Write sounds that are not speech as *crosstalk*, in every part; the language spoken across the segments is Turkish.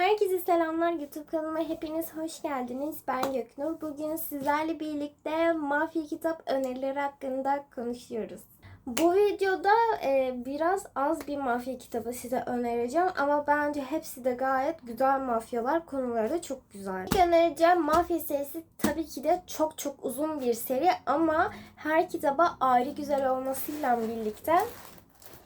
Herkese selamlar YouTube kanalıma hepiniz hoş geldiniz. Ben Göknur. Bugün sizlerle birlikte mafya kitap önerileri hakkında konuşuyoruz. Bu videoda e, biraz az bir mafya kitabı size önereceğim ama bence hepsi de gayet güzel mafyalar. Konuları da çok güzel. İlk önereceğim mafya serisi tabii ki de çok çok uzun bir seri ama her kitaba ayrı güzel olmasıyla birlikte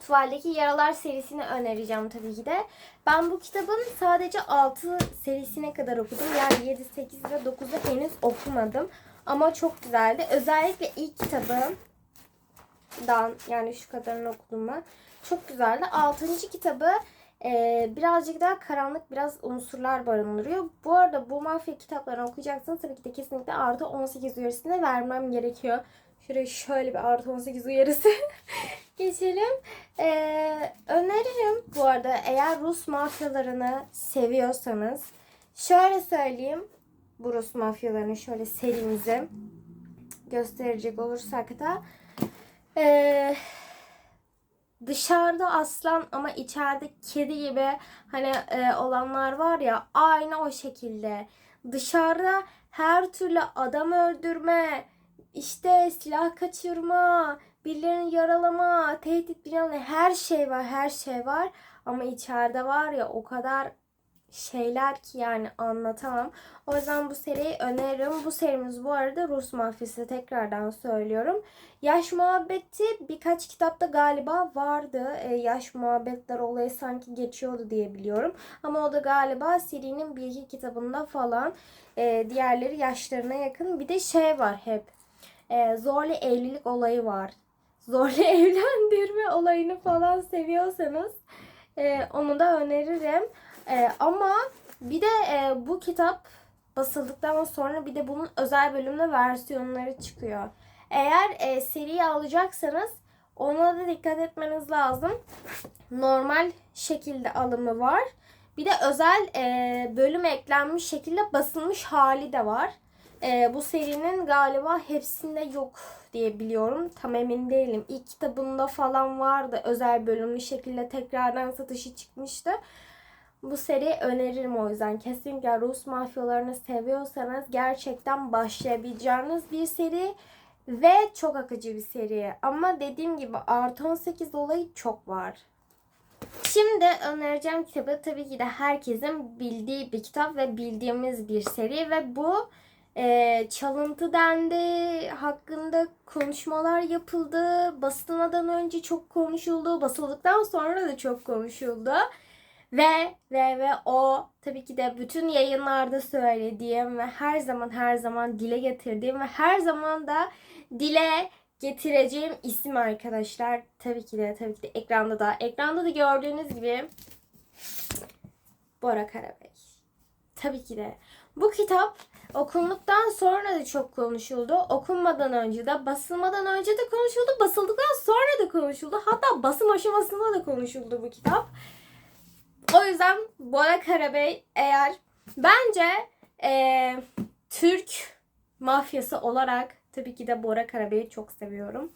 Tuvaldeki Yaralar serisini önereceğim tabii ki de. Ben bu kitabın sadece 6 serisine kadar okudum. Yani 7, 8 ve 9'u henüz okumadım. Ama çok güzeldi. Özellikle ilk kitabından yani şu kadarını okudum ben. Çok güzeldi. 6. kitabı e, birazcık daha karanlık biraz unsurlar barındırıyor. Bu arada bu mafya kitaplarını okuyacaksanız tabii ki de kesinlikle artı 18 uyarısını vermem gerekiyor. Şuraya şöyle bir artı 18 uyarısı *laughs* geçelim. Ee, öneririm bu arada eğer Rus mafyalarını seviyorsanız şöyle söyleyeyim bu Rus mafyalarını şöyle serimizi gösterecek olursak da ee, dışarıda aslan ama içeride kedi gibi hani e, olanlar var ya aynı o şekilde dışarıda her türlü adam öldürme işte silah kaçırma birilerini yaralama, tehdit ne her şey var, her şey var. Ama içeride var ya o kadar şeyler ki yani anlatamam. O yüzden bu seriyi öneririm. Bu serimiz bu arada Rus mafyası tekrardan söylüyorum. Yaş muhabbeti birkaç kitapta galiba vardı. Ee, yaş muhabbetler olayı sanki geçiyordu diye biliyorum. Ama o da galiba serinin bir iki kitabında falan. Ee, diğerleri yaşlarına yakın. Bir de şey var hep. Ee, zorlu evlilik olayı var *laughs* zorla evlendirme olayını falan seviyorsanız e, onu da öneririm. E, ama bir de e, bu kitap basıldıktan sonra bir de bunun özel bölümde versiyonları çıkıyor. Eğer e, seriyi alacaksanız ona da dikkat etmeniz lazım. Normal şekilde alımı var. Bir de özel e, bölüm eklenmiş şekilde basılmış hali de var. E, bu serinin galiba hepsinde yok diye biliyorum. Tam emin değilim. İlk kitabında falan vardı. Özel bölümlü şekilde tekrardan satışı çıkmıştı. Bu seri öneririm o yüzden. Kesinlikle Rus mafyalarını seviyorsanız gerçekten başlayabileceğiniz bir seri ve çok akıcı bir seri. Ama dediğim gibi artı 18 olayı çok var. Şimdi önereceğim kitabı tabii ki de herkesin bildiği bir kitap ve bildiğimiz bir seri ve bu e, çalıntı dendi, hakkında konuşmalar yapıldı. Basılmadan önce çok konuşuldu, basıldıktan sonra da çok konuşuldu. Ve ve ve o tabii ki de bütün yayınlarda söylediğim ve her zaman her zaman dile getirdiğim ve her zaman da dile getireceğim isim arkadaşlar. Tabii ki de tabii ki de ekranda da ekranda da gördüğünüz gibi Bora Karabey. Tabii ki de. Bu kitap okunduktan sonra da çok konuşuldu. Okunmadan önce de, basılmadan önce de konuşuldu. Basıldıktan sonra da konuşuldu. Hatta basım aşamasında da konuşuldu bu kitap. O yüzden Bora Karabey eğer bence e, Türk mafyası olarak tabii ki de Bora Karabey'i çok seviyorum.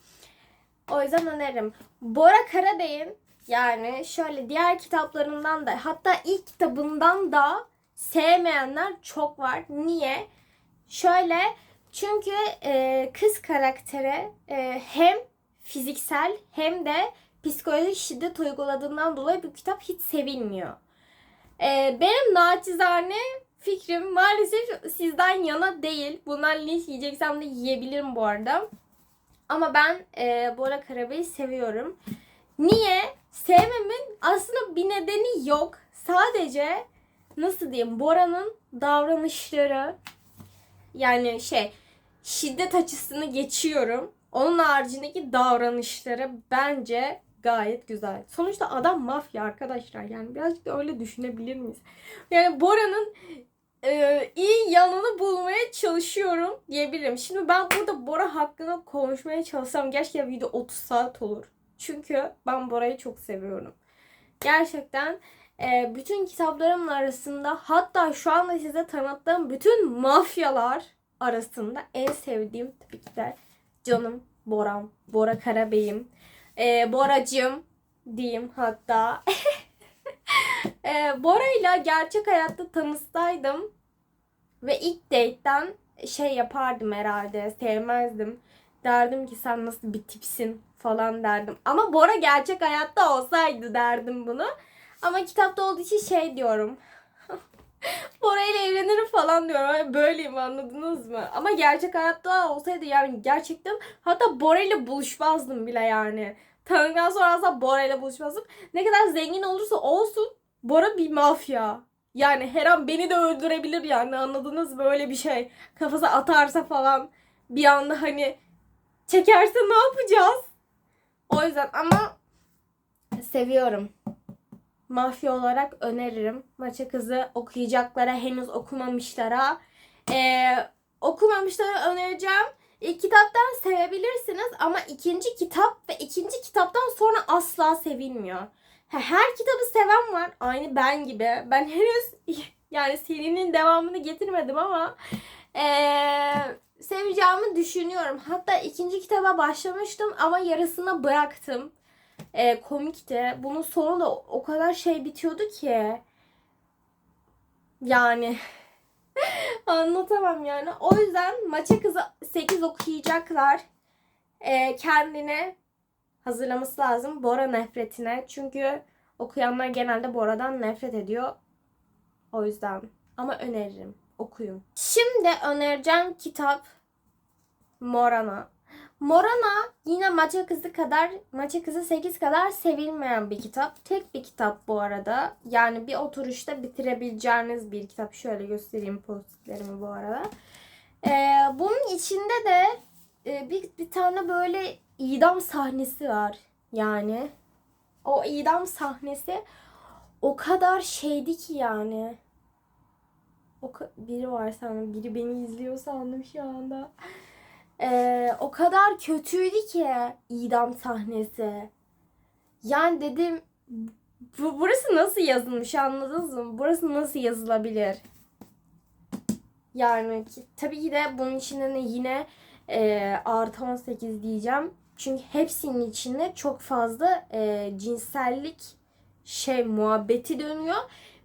O yüzden öneririm. Bora Karabey'in yani şöyle diğer kitaplarından da hatta ilk kitabından da sevmeyenler çok var. Niye? Şöyle çünkü e, kız karaktere e, hem fiziksel hem de psikolojik şiddet uyguladığından dolayı bu kitap hiç sevilmiyor. E, benim naçizane fikrim maalesef sizden yana değil. Bundan linç yiyeceksem de yiyebilirim bu arada. Ama ben e, Bora Karabey'i seviyorum. Niye? Sevmemin aslında bir nedeni yok. Sadece nasıl diyeyim Bora'nın davranışları yani şey şiddet açısını geçiyorum. Onun haricindeki davranışları bence gayet güzel. Sonuçta adam mafya arkadaşlar. Yani birazcık da öyle düşünebilir miyiz? Yani Bora'nın e, iyi yanını bulmaya çalışıyorum diyebilirim. Şimdi ben burada Bora hakkında konuşmaya çalışsam gerçekten video 30 saat olur. Çünkü ben Bora'yı çok seviyorum. Gerçekten e, bütün kitaplarımın arasında hatta şu anda size tanıttığım bütün mafyalar arasında en sevdiğim tabii ki de canım Boram, Bora Karabey'im, e, Boracığım diyeyim hatta. *laughs* Ee, Bora'yla gerçek hayatta tanışsaydım ve ilk date'den şey yapardım herhalde. Sevmezdim. Derdim ki sen nasıl bir tipsin falan derdim. Ama Bora gerçek hayatta olsaydı derdim bunu. Ama kitapta olduğu için şey diyorum. *laughs* Bora evlenirim falan diyorum. Hani böyleyim anladınız mı? Ama gerçek hayatta olsaydı yani gerçekten hatta Bora buluşmazdım bile yani. Tanıdıktan sonra asla Bora buluşmazdım. Ne kadar zengin olursa olsun Bora bir mafya. Yani her an beni de öldürebilir yani anladınız mı? Öyle bir şey. Kafası atarsa falan bir anda hani çekerse ne yapacağız? O yüzden ama seviyorum. Mafya olarak öneririm. Maça Kızı okuyacaklara, henüz okumamışlara. Ee, okumamışlara önereceğim. İlk kitaptan sevebilirsiniz ama ikinci kitap ve ikinci kitaptan sonra asla sevilmiyor. Her kitabı seven var. Aynı ben gibi. Ben henüz *laughs* yani serinin devamını getirmedim ama ee, seveceğimi düşünüyorum. Hatta ikinci kitaba başlamıştım ama yarısına bıraktım. Ee, komikti. Bunun sonu da o kadar şey bitiyordu ki. Yani *laughs* anlatamam yani. O yüzden maça kızı 8 okuyacaklar. Ee, kendine hazırlaması lazım Bora nefretine. Çünkü okuyanlar genelde Bora'dan nefret ediyor. O yüzden ama öneririm. Okuyun. Şimdi önereceğim kitap Morana. Morana yine Maça Kızı kadar, Maça Kızı 8 kadar sevilmeyen bir kitap. Tek bir kitap bu arada. Yani bir oturuşta bitirebileceğiniz bir kitap. Şöyle göstereyim postitlerimi bu arada. Ee, bunun içinde de e, bir, bir tane böyle idam sahnesi var. Yani o idam sahnesi o kadar şeydi ki yani. O biri var sandım. Biri beni izliyor sandım şu anda. Ee, o kadar kötüydü ki idam sahnesi. Yani dedim bu, burası nasıl yazılmış anladınız mı? Burası nasıl yazılabilir? Yani ki, tabii ki de bunun içinde de yine e, artı 18 diyeceğim. Çünkü hepsinin içinde çok fazla e, cinsellik şey muhabbeti dönüyor.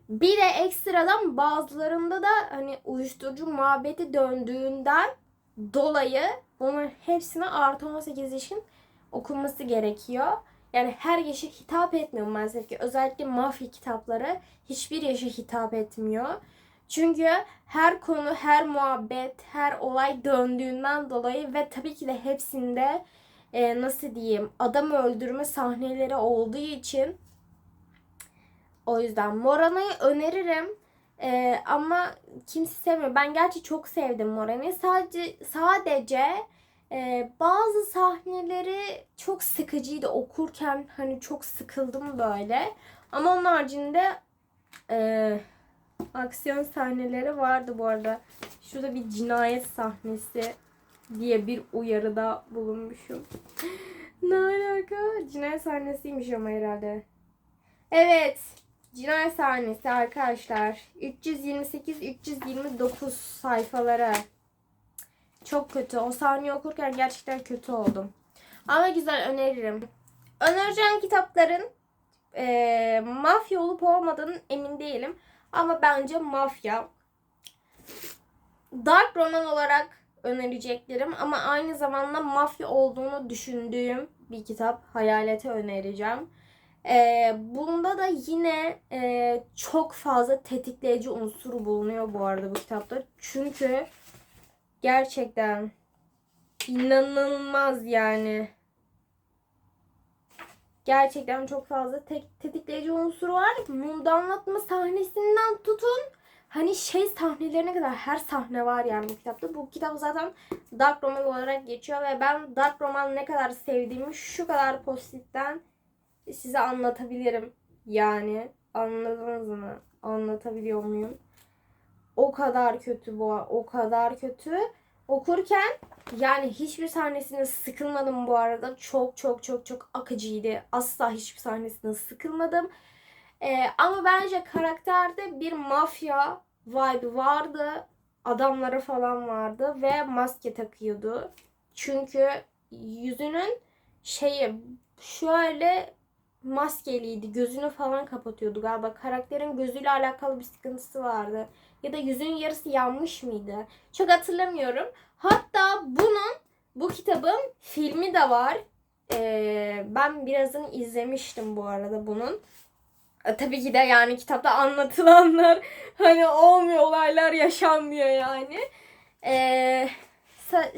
Bir de ekstradan bazılarında da hani uyuşturucu muhabbeti döndüğünden dolayı bunların hepsine artı 18 yaşın okunması gerekiyor. Yani her yaşa hitap etmiyor maalesef ki. Özellikle mafya kitapları hiçbir yaşa hitap etmiyor. Çünkü her konu, her muhabbet, her olay döndüğünden dolayı ve tabii ki de hepsinde e, nasıl diyeyim adam öldürme sahneleri olduğu için o yüzden Morana'yı öneririm. E, ama kimse sevmiyor. Ben gerçi çok sevdim Morana'yı. Sadece sadece e, bazı sahneleri çok sıkıcıydı okurken hani çok sıkıldım böyle. Ama onun haricinde e, aksiyon sahneleri vardı bu arada. Şurada bir cinayet sahnesi diye bir uyarıda bulunmuşum. *laughs* ne alaka? Cinayet sahnesiymiş ama herhalde. Evet. Cinayet sahnesi arkadaşlar. 328-329 sayfaları. Çok kötü. O sahneyi okurken gerçekten kötü oldum. Ama güzel öneririm. Önereceğim kitapların e, mafya olup olmadığının emin değilim. Ama bence mafya. Dark roman olarak önereceklerim ama aynı zamanda mafya olduğunu düşündüğüm bir kitap Hayalete önereceğim. Ee, bunda da yine e, çok fazla tetikleyici unsuru bulunuyor bu arada bu kitapta. Çünkü gerçekten inanılmaz yani. Gerçekten çok fazla tek, tetikleyici unsuru var. Mumda anlatma sahnesinden tutun. Hani şey sahnelerine kadar her sahne var yani bu kitapta. Bu kitap zaten dark roman olarak geçiyor ve ben dark roman ne kadar sevdiğimi şu kadar postitten size anlatabilirim. Yani anladınız mı? Anlatabiliyor muyum? O kadar kötü bu. O kadar kötü. Okurken yani hiçbir sahnesinde sıkılmadım bu arada. Çok çok çok çok akıcıydı. Asla hiçbir sahnesinde sıkılmadım. Ee, ama bence karakterde bir mafya vibe vardı. Adamları falan vardı ve maske takıyordu. Çünkü yüzünün şeyi şöyle maskeliydi. Gözünü falan kapatıyordu galiba. Karakterin gözüyle alakalı bir sıkıntısı vardı. Ya da yüzünün yarısı yanmış mıydı? Çok hatırlamıyorum. Hatta bunun bu kitabın filmi de var. Ee, ben birazını izlemiştim bu arada bunun. E, tabii ki de yani kitapta anlatılanlar *laughs* hani olmuyor olaylar yaşanmıyor yani. Ee,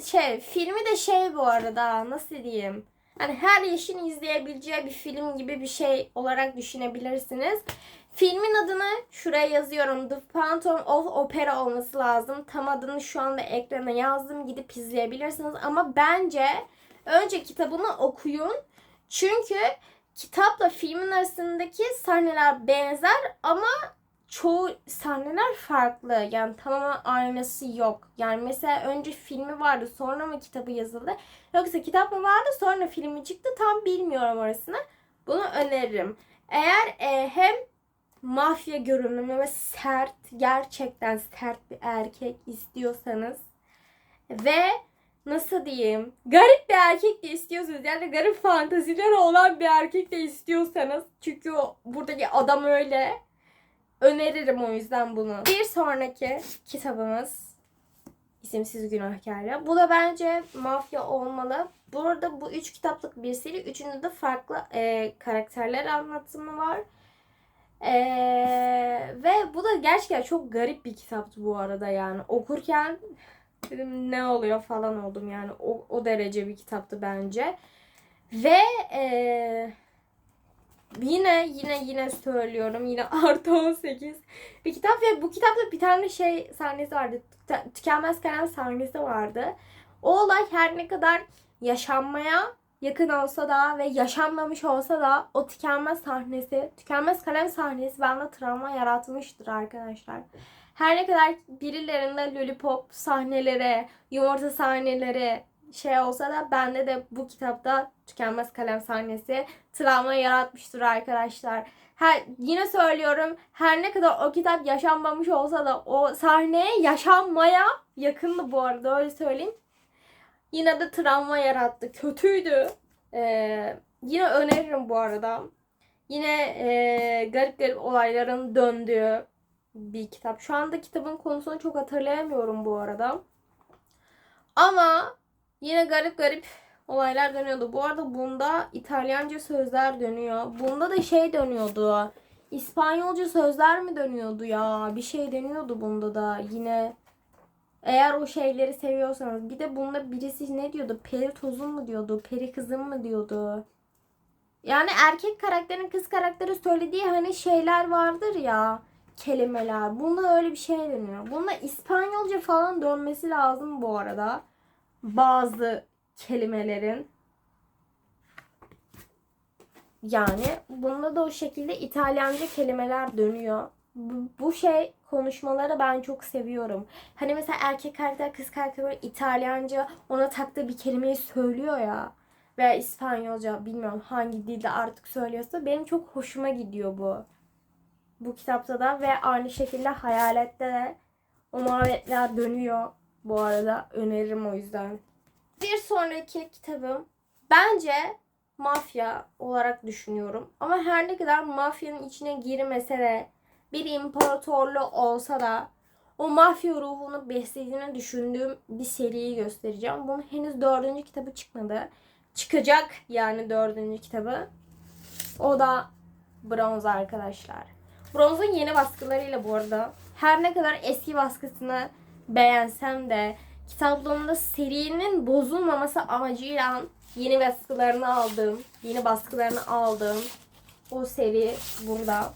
şey filmi de şey bu arada nasıl diyeyim? Hani her yaşın izleyebileceği bir film gibi bir şey olarak düşünebilirsiniz. Filmin adını şuraya yazıyorum. The Phantom of Opera olması lazım. Tam adını şu anda ekrana yazdım. Gidip izleyebilirsiniz. Ama bence önce kitabını okuyun. Çünkü kitapla filmin arasındaki sahneler benzer ama çoğu sahneler farklı. Yani tamamen aynısı yok. Yani mesela önce filmi vardı sonra mı kitabı yazıldı? Yoksa kitap mı vardı sonra filmi çıktı tam bilmiyorum orasını. Bunu öneririm. Eğer e, hem mafya görünümlü ve sert, gerçekten sert bir erkek istiyorsanız ve nasıl diyeyim garip bir erkek de istiyorsanız yani garip fantazileri olan bir erkek de istiyorsanız çünkü buradaki adam öyle öneririm o yüzden bunu. Bir sonraki kitabımız İsimsiz Günahkarlar. Bu da bence mafya olmalı. Burada bu üç kitaplık bir seri. Üçünde de farklı e, karakterler anlatımı var. E, ve bu da gerçekten çok garip bir kitaptı bu arada yani. Okurken dedim ne oluyor falan oldum yani. O, o derece bir kitaptı bence. Ve e, yine yine yine söylüyorum yine *laughs* artı 18 bir kitap ve bu kitapta bir tane şey sahnesi vardı. Tü- Tükenmez kalem sahnesi vardı. O olay her ne kadar yaşanmaya yakın olsa da ve yaşanmamış olsa da o tükenmez sahnesi, tükenmez kalem sahnesi bende travma yaratmıştır arkadaşlar. Her ne kadar birilerinde lollipop sahneleri, yumurta sahneleri şey olsa da bende de bu kitapta tükenmez kalem sahnesi travma yaratmıştır arkadaşlar. Her, yine söylüyorum her ne kadar o kitap yaşanmamış olsa da o sahneye yaşanmaya yakındı bu arada öyle söyleyeyim. Yine de travma yarattı. Kötüydü. Ee, yine öneririm bu arada. Yine e, garip garip olayların döndüğü bir kitap. Şu anda kitabın konusunu çok hatırlayamıyorum bu arada. Ama yine garip garip olaylar dönüyordu. Bu arada bunda İtalyanca sözler dönüyor. Bunda da şey dönüyordu. İspanyolca sözler mi dönüyordu ya? Bir şey dönüyordu bunda da. Yine eğer o şeyleri seviyorsanız. Bir de bunda birisi ne diyordu? Peri tozun mu diyordu? Peri kızım mı diyordu? Yani erkek karakterin kız karakteri söylediği hani şeyler vardır ya. Kelimeler. Bunda öyle bir şey dönüyor. Bunda İspanyolca falan dönmesi lazım bu arada. Bazı kelimelerin. Yani bunda da o şekilde İtalyanca kelimeler dönüyor. Bu, bu şey konuşmaları ben çok seviyorum. Hani mesela erkek karakter kız karakter böyle İtalyanca ona taktığı bir kelimeyi söylüyor ya. Veya İspanyolca bilmiyorum hangi dilde artık söylüyorsa benim çok hoşuma gidiyor bu. Bu kitapta da ve aynı şekilde hayalette de o muhabbetler dönüyor. Bu arada öneririm o yüzden. Bir sonraki kitabım bence mafya olarak düşünüyorum. Ama her ne kadar mafyanın içine girmese de bir imparatorluğu olsa da o mafya ruhunu beslediğini düşündüğüm bir seriyi göstereceğim. Bunun henüz dördüncü kitabı çıkmadı. Çıkacak yani dördüncü kitabı. O da Bronz arkadaşlar. Bronz'un yeni baskılarıyla bu arada. Her ne kadar eski baskısını beğensem de kitaplığımda serinin bozulmaması amacıyla yeni baskılarını aldım. Yeni baskılarını aldım. O seri burada.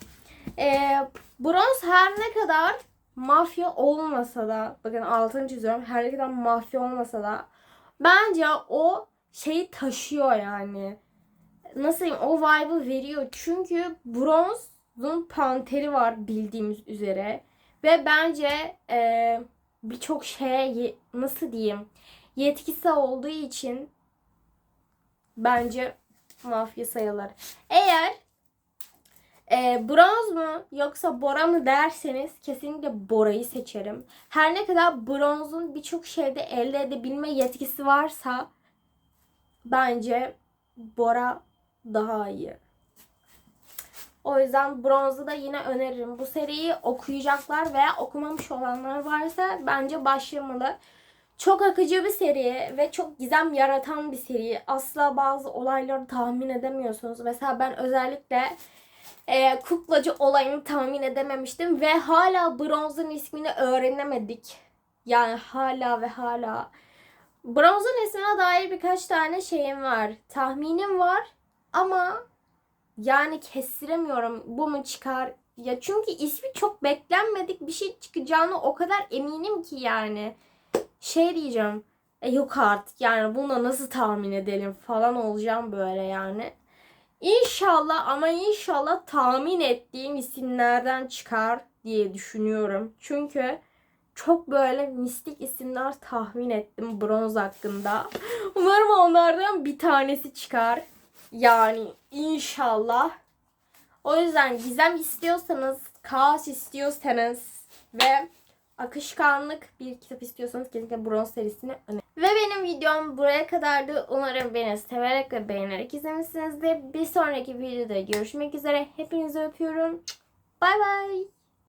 Ee, Bronz her ne kadar mafya olmasa da bakın altını çiziyorum her ne kadar mafya olmasa da bence o şeyi taşıyor yani. Nasıl diyeyim o vibe'ı veriyor. Çünkü Bronz'un panteri var bildiğimiz üzere. Ve bence e, birçok şeye ye- nasıl diyeyim yetkisi olduğu için bence mafya sayılır. Eğer e, bronz mu yoksa Bora mı derseniz kesinlikle Bora'yı seçerim. Her ne kadar bronzun birçok şeyde elde edebilme yetkisi varsa bence Bora daha iyi. O yüzden bronzu da yine öneririm. Bu seriyi okuyacaklar veya okumamış olanlar varsa bence başlamalı. Çok akıcı bir seri ve çok gizem yaratan bir seri. Asla bazı olayları tahmin edemiyorsunuz. Mesela ben özellikle e, kuklacı olayını tahmin edememiştim ve hala bronzun ismini öğrenemedik. Yani hala ve hala. Bronzun ismine dair birkaç tane şeyim var. Tahminim var ama yani kestiremiyorum. Bu mu çıkar? Ya çünkü ismi çok beklenmedik bir şey çıkacağını o kadar eminim ki yani. Şey diyeceğim. E yok artık yani bunu nasıl tahmin edelim falan olacağım böyle yani. İnşallah ama inşallah tahmin ettiğim isimlerden çıkar diye düşünüyorum. Çünkü çok böyle mistik isimler tahmin ettim bronz hakkında. *laughs* Umarım onlardan bir tanesi çıkar. Yani inşallah. O yüzden gizem istiyorsanız, kaos istiyorsanız ve akışkanlık bir kitap istiyorsanız kesinlikle bronz serisini önerin. Ve benim videom buraya kadardı. Umarım beni severek ve beğenerek izlemişsinizdir. Bir sonraki videoda görüşmek üzere. Hepinizi öpüyorum. Bay bay.